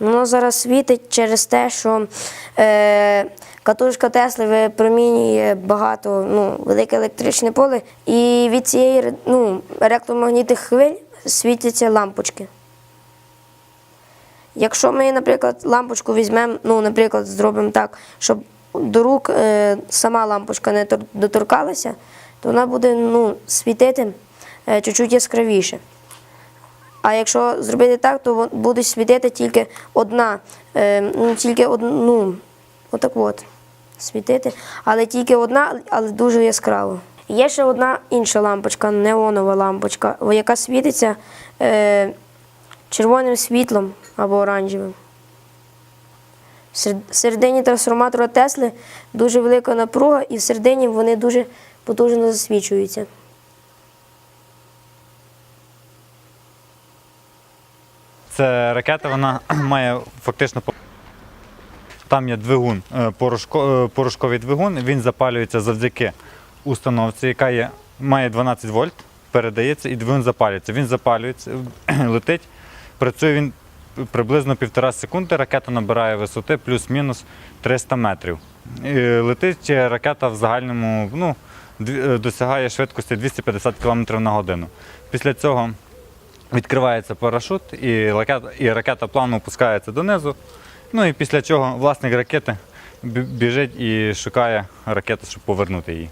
Воно зараз світить через те, що е, катушка Тесли випромінює багато, ну, велике електричне поле, і від цієї ну, електромагнітних хвиль світяться лампочки. Якщо ми, наприклад, лампочку візьмемо, ну, наприклад, зробимо так, щоб до рук е, сама лампочка не доторкалася, то вона буде ну, світити е, чуть-чуть яскравіше. А якщо зробити так, то буде світити тільки одна, е, ну, тільки одну, ну, отак от, світити, але тільки одна, але дуже яскраво. Є ще одна інша лампочка, неонова лампочка, яка світиться е, червоним світлом або оранжевим. В середині трансформатора Тесли дуже велика напруга, і всередині вони дуже потужно засвічуються. Це ракета, вона має фактично там є двигун, е, е, порошковий двигун. Він запалюється завдяки установці, яка є, має 12 вольт, передається, і двигун запалюється. Він запалюється, летить, працює він приблизно півтора секунди. Ракета набирає висоти плюс-мінус 300 метрів. І летить ракета в загальному ну, е, досягає швидкості 250 км на годину. Після цього відкривається парашут, і ракета, і ракета плавно опускається донизу. Ну і після чого власник ракети біжить і шукає ракету, щоб повернути її.